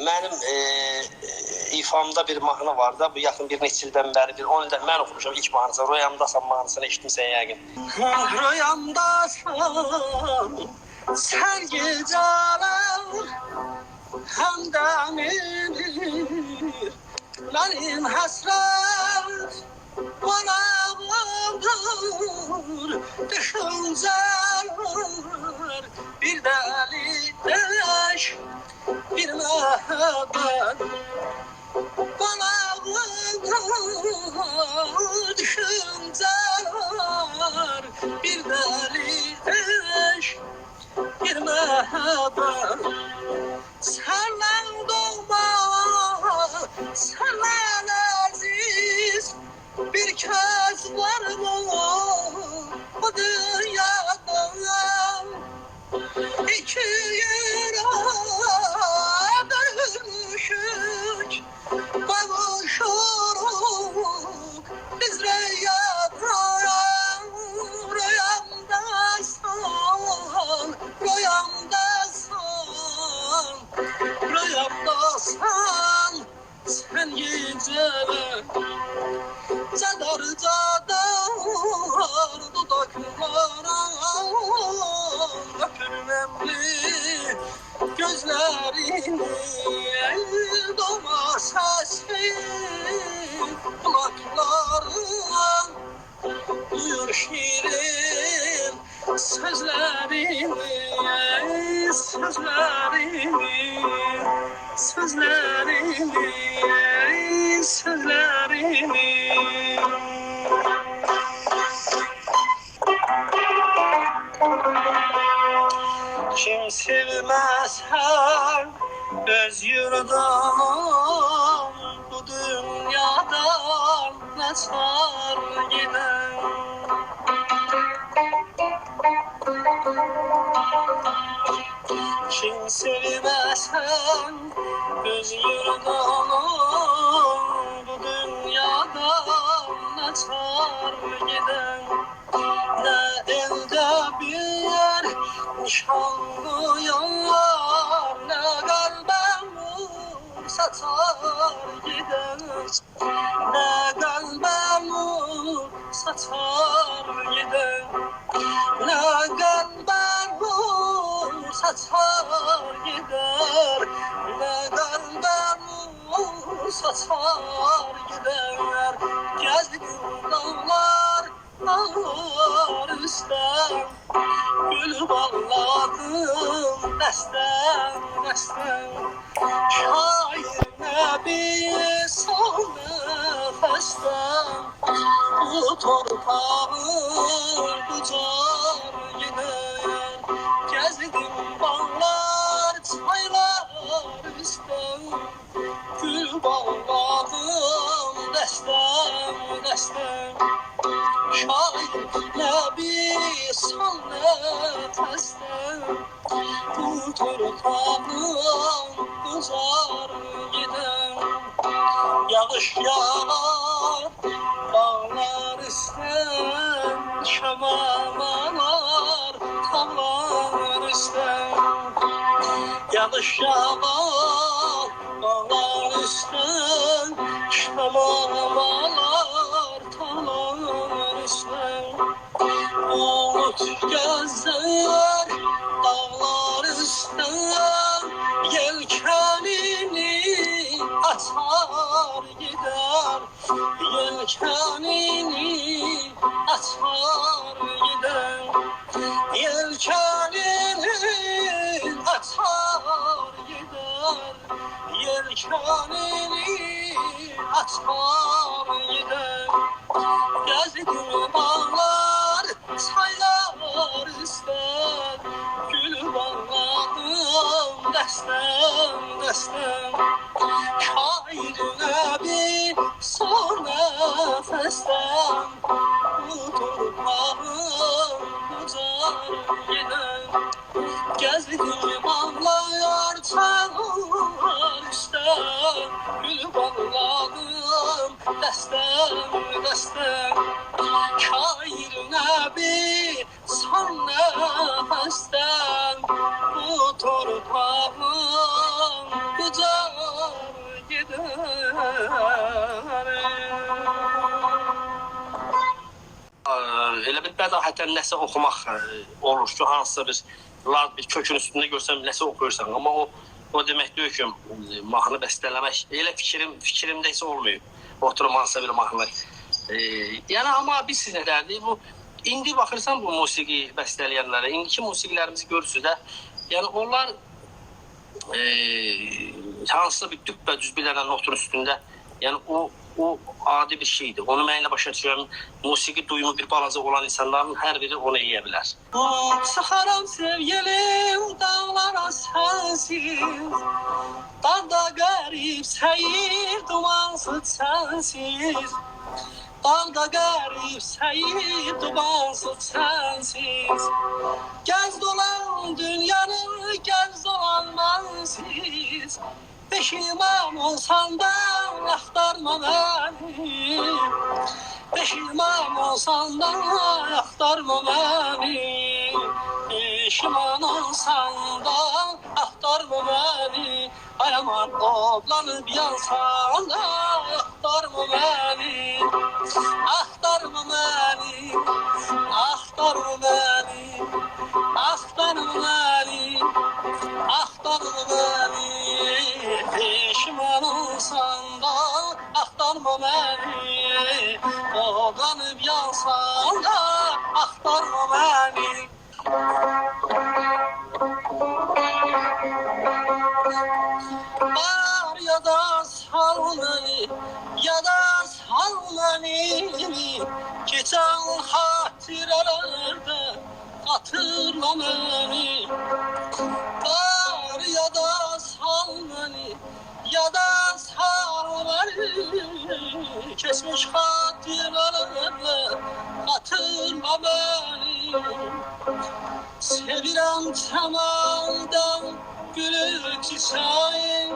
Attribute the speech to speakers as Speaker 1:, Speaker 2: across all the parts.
Speaker 1: Mənim e, e, ifamda bir mahnı var da, bu yaxın bir neçə ildən bəri, bir 10 ildən mən oxumuşam ilk mahnısı. Royamdasan mahnısını eşitmisən yəqin. Royamdasan, sən gecələr həmdəmir, mənim həsrət Manavlar, düşünceler, bir mehbet. Manavlar, düşünceler, bir deli deş, bir mehbet. Cadar cadar dudaklara öpülmemli gözlerini Doma sesi kulaklarım Duyur şirin sözlerini Sözlerini Sözlerini Sözlerini sevmez her öz yurdum Bu dünyadan kaçar gider. Kim sevmezsen öz yurdunu nişanlı yollar ne satar gider Ne kalbimi satar gider Ne kalbimi saçar gider Ne kalbimi saçar gider Gezdim dağlar Gül bağladım destem destem Şair nebi son nefesten Bu torpağın bucar Torpağın bucar gider Yağış yağar dağlar üstten Şamamalar tamlar üstten Yağış üstten Yelkenini atar gider. Yelkenini atar gider. Yelkenini atar gider. Yelkenini atar gider. Gezdim bağlar destem Şairine bir son ucar gider Gezdim bağlar çaylar üstten Gül bağladım destem destem Şairine bir bədahətən nəsə oxumaq e, olur ki, hansısa bir lad bir kökün üstündə görsən nəsə oxuyursan, amma o o demək deyil ki, e, mahnı bəstələmək elə fikrim fikrimdə isə olmuyor. Oturum hansısa bir mahnı. E, yəni amma bir sinirlərdir bu indi baxırsan bu musiqi bəstələyənlərə, indiki musiqilərimizi görürsüz də, yəni onlar e, hansısa bir düppə düz bir dənə notun üstündə, yəni o o adi bir şeydir. Onu mənlə başa düşürəm. Musiqi duyumu bir balaca olan insanların hər biri onu edə bilər. Çıxaram sevgilim dağlara sensiz. Dağda qərib səyir dumansız sensiz. Dağda qərib səyir dumansız sensiz. Gəz dolan dünyanı, gəz dolan mənsiz. Peşiman olsan da axtarma məni. Peşiman olsan da axtarma məni. Peşiman olsan da axtarma məni. Ay aman oblanıb yansan da axtarma məni. Axtarma məni. Axtarma məni. Axtarma məni. Axtarma məni. Oblanıb yansan da axtarma məni. Var ya da sal beni ya da sal beni Geçen hatirelerde hatırla beni Kesmiş hatirelerde hatırla beni. Sevirəm təmaldan gülür çiçəyin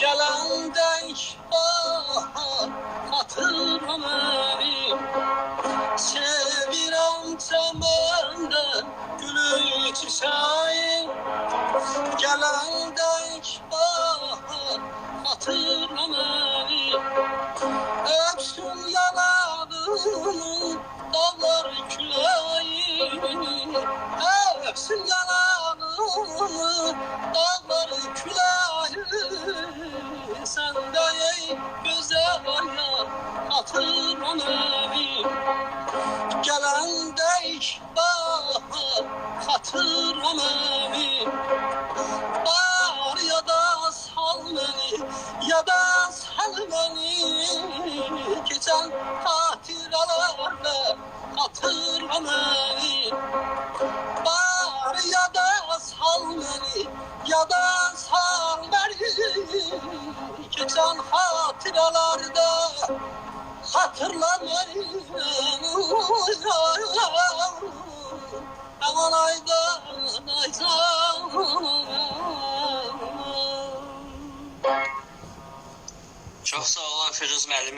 Speaker 1: Gələndək bahar xatırla məni yanağını dağlar küləyi Sən də ey gözəl ya hatırla məni Gələndək bahar hatırla məni Var ya da sal beni ya da sal beni ya da sal beni Geçen hatıralarda hatırla beni Aman aydan aydan
Speaker 2: Çox sağ olun Firuz müəllim.